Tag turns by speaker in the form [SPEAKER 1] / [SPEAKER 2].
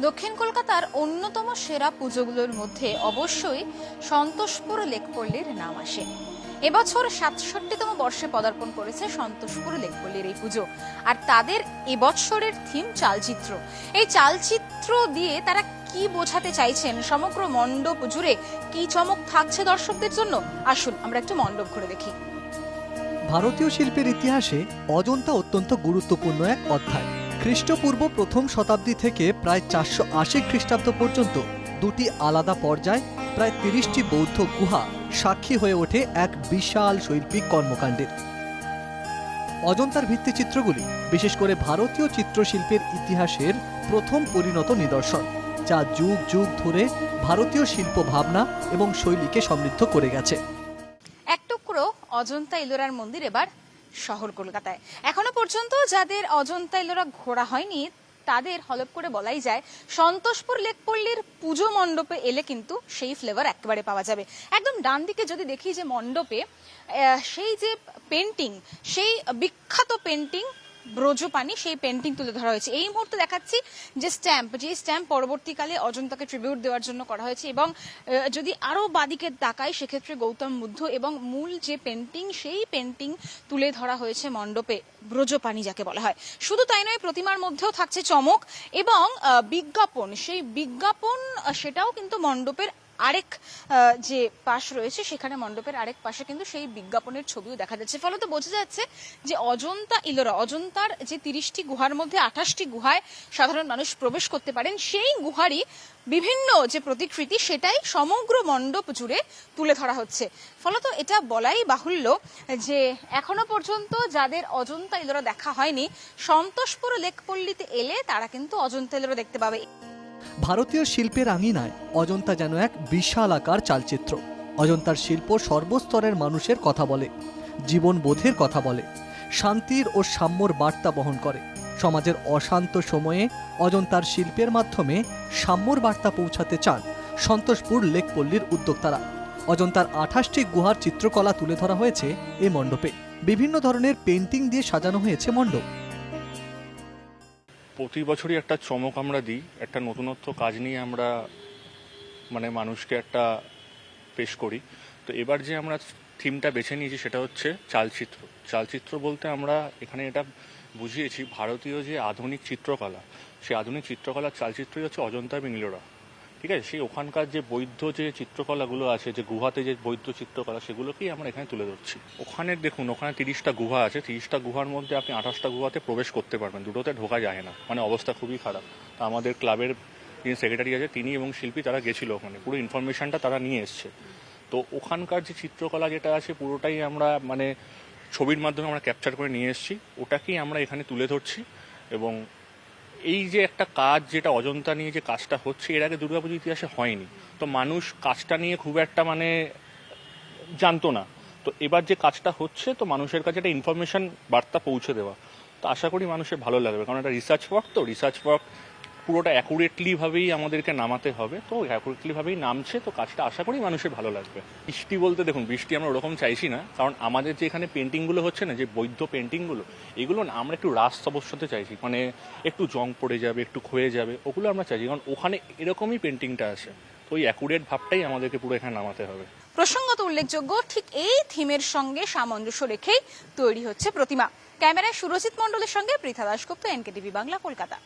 [SPEAKER 1] দক্ষিণ কলকাতার অন্যতম সেরা পুজোগুলোর মধ্যে অবশ্যই সন্তোষপুর লেকপল্লীর নাম আসে। এবছর সাতষট্টিতম বর্ষে পদার্পণ করেছে সন্তোষপুর লেকপল্লীর এই পুজো। আর তাদের এবছরের থিম চালচিত্র। এই চালচিত্র দিয়ে তারা কি বোঝাতে চাইছেন? সমগ্র মণ্ডপ জুড়ে কি চমক থাকছে দর্শকদের জন্য? আসুন, আমরা একটু মণ্ডপ ঘুরে দেখি।
[SPEAKER 2] ভারতীয় শিল্পের ইতিহাসে অজন্তা অত্যন্ত গুরুত্বপূর্ণ এক অধ্যায়। খ্রিস্টপূর্ব প্রথম শতাব্দী থেকে প্রায় চারশো আশি খ্রিস্টাব্দ পর্যন্ত দুটি আলাদা পর্যায়, প্রায় তিরিশটি বৌদ্ধ গুহা সাক্ষী হয়ে ওঠে এক বিশাল শৈল্পিক কর্মকাণ্ডের অজন্তার ভিত্তিচিত্রগুলি, বিশেষ করে ভারতীয় চিত্রশিল্পের ইতিহাসের প্রথম পরিণত নিদর্শন, যা যুগ যুগ ধরে ভারতীয় শিল্প ভাবনা এবং শৈলীকে সমৃদ্ধ করে গেছে।
[SPEAKER 1] এক টুকরো অজন্তা ইলোরার মন্দির এবার শহর কলকাতায়। এখনও পর্যন্ত যাদের অজন্তা এলোরা ঘোরা হয়নি, তাদের হলপ করে বলাই যায়, সন্তোষপুর লেকপল্লির পুজো মণ্ডপে এলে কিন্তু সেই ফ্লেভার একেবারে পাওয়া যাবে। একদম ডান দিকে যদি দেখি যে মণ্ডপে সেই যে পেন্টিং সেই বিখ্যাত পেন্টিং ব্রজপানি সেই পেন্টিং তুলে ধরা হয়েছে। এই মুহূর্তে দেখাচ্ছি যে স্ট্যাম্প যে স্ট্যাম্প পরবর্তীকালে অজন্তাকে ট্রিবিউট দেওয়ার জন্য করা হয়েছে এবং যদি আরও বাদিকে তাকাই, সেক্ষেত্রে গৌতম বুদ্ধ এবং মূল যে পেন্টিং সেই পেন্টিং তুলে ধরা হয়েছে মণ্ডপে ব্রজপানি যাকে বলা হয়। শুধু তাই নয়, প্রতিমার মধ্যেও থাকছে চমক এবং বিজ্ঞাপন। সেই বিজ্ঞাপন সেটাও কিন্তু মণ্ডপের আরেক যে পাশ রয়েছে সেখানে মণ্ডপের আরেক পাশে কিন্তু সেই বিজ্ঞাপনের ছবিও দেখা যাচ্ছে। ফলত বোঝা যাচ্ছে যে অজন্তা ইলোরা, অজন্তার যে তিরিশটি গুহার মধ্যে আঠাশটি গুহায় সাধারণ মানুষ প্রবেশ করতে পারেন, সেই গুহারই বিভিন্ন যে প্রতিকৃতি সেটাই সমগ্র মণ্ডপ জুড়ে তুলে ধরা হচ্ছে। ফলত এটা বলাই বাহুল্য যে এখনও পর্যন্ত যাদের অজন্তা ইলোরা দেখা হয়নি, সন্তোষপুর লেকপল্লীতে এলে তারা কিন্তু অজন্তা ইলোরা দেখতে পাবে।
[SPEAKER 2] ভারতীয় শিল্পের আঙিনায় অজন্তা যেন এক বিশাল আকার চালচিত্র। অজন্তার শিল্প সর্বস্তরের মানুষের কথা বলে, জীবনবোধের কথা বলে, শান্তির ও সাম্যর বার্তা বহন করে। সমাজের অশান্ত সময়ে অজন্তার শিল্পের মাধ্যমে সাম্যর বার্তা পৌঁছাতে চান সন্তোষপুর লেকপল্লীর উদ্যোক্তারা। অজন্তার আঠাশটি গুহার চিত্রকলা তুলে ধরা হয়েছে এই মণ্ডপে। বিভিন্ন ধরনের পেন্টিং দিয়ে সাজানো হয়েছে মণ্ডপ।
[SPEAKER 3] প্রতি বছরই একটা চমক আমরা দিই, একটা নতুনত্ব কাজ নিয়ে আমরা মানে মানুষকে একটা পেশ করি। তো এবার যে আমরা থিমটা বেছে নিয়েছি সেটা হচ্ছে চালচিত্র। চালচিত্র বলতে আমরা এখানে এটা বুঝিয়েছি, ভারতীয় যে আধুনিক চিত্রকলা, সেই আধুনিক চিত্রকলার চালচিত্রই হচ্ছে অজন্তা বেঙ্গলোরা ঠিক আছে? সেই ওখানকার যে বৈধ যে চিত্রকলাগুলো আছে, যে গুহাতে যে বৈধ চিত্রকলা, সেগুলোকেই আমরা এখানে তুলে ধরছি। ওখানে দেখুন, ওখানে তিরিশটা গুহা আছে। তিরিশটা গুহার মধ্যে আপনি আঠাশটা গুহাতে প্রবেশ করতে পারবেন। দুটোতে ঢোকা যায় না। মানে অবস্থা খুবই খারাপ। তা আমাদের ক্লাবের যিনি সেক্রেটারি আছে, তিনি এবং শিল্পী তারা গেছিল ওখানে। পুরো ইনফরমেশনটা তারা নিয়ে এসছে। তো ওখানকার যে চিত্রকলা যেটা আছে, পুরোটাই আমরা মানে ছবির মাধ্যমে আমরা ক্যাপচার করে নিয়ে এসেছি। ওটাকেই আমরা এখানে তুলে ধরছি এবং এই যে একটা কাজ যেটা অজন্তা নিয়ে যে কাজটা হচ্ছে, এর আগে দুর্গাপুজো ইতিহাসে হয়নি। তো মানুষ কাজটা নিয়ে খুব একটা মানে জানতো না। তো এবার যে কাজটা হচ্ছে, তো মানুষের কাছে একটা ইনফরমেশন বার্তা পৌঁছে দেওয়া। তো আশা করি মানুষের ভালো লাগবে। কারণ এটা রিসার্চ ওয়ার্ক তো রিসার্চ ওয়ার্ক পুরোটা অ্যাকুরেটলি ভাবেই আমাদেরকে নামাতে হবে। তো অ্যাকুরেটলি ভাবেই নামছে, তো কাজটা আশা করি মানুষের ভালো লাগবে। বৃষ্টি বলতে দেখুন, বৃষ্টি আমরা ওরকম চাইছি না, কারণ আমাদের যে এখানে পেন্টিংগুলো হচ্ছে না, যে বৈধ পেন্টিংগুলো এগুলো না আমরা একটু রাস অবস্থাতে চাইছি। মানে একটু জং পড়ে যাবে, একটু ক্ষয়ে যাবে, ওগুলো আমরা চাইছি, কারণ ওখানে এরকমই পেন্টিংটা আছে। তো ওই অ্যাকুরেট ভাবটাই আমাদেরকে পুরো এখানে নামাতে হবে।
[SPEAKER 1] প্রসঙ্গত উল্লেখযোগ্য, ঠিক এই থিমের সঙ্গে সামঞ্জস্য রেখেই তৈরি হচ্ছে প্রতিমা। ক্যামেরায় সুরজিৎ মণ্ডলের সঙ্গে পৃথা দাসগুপ্ত এনকেটিভি বাংলা, কলকাতা।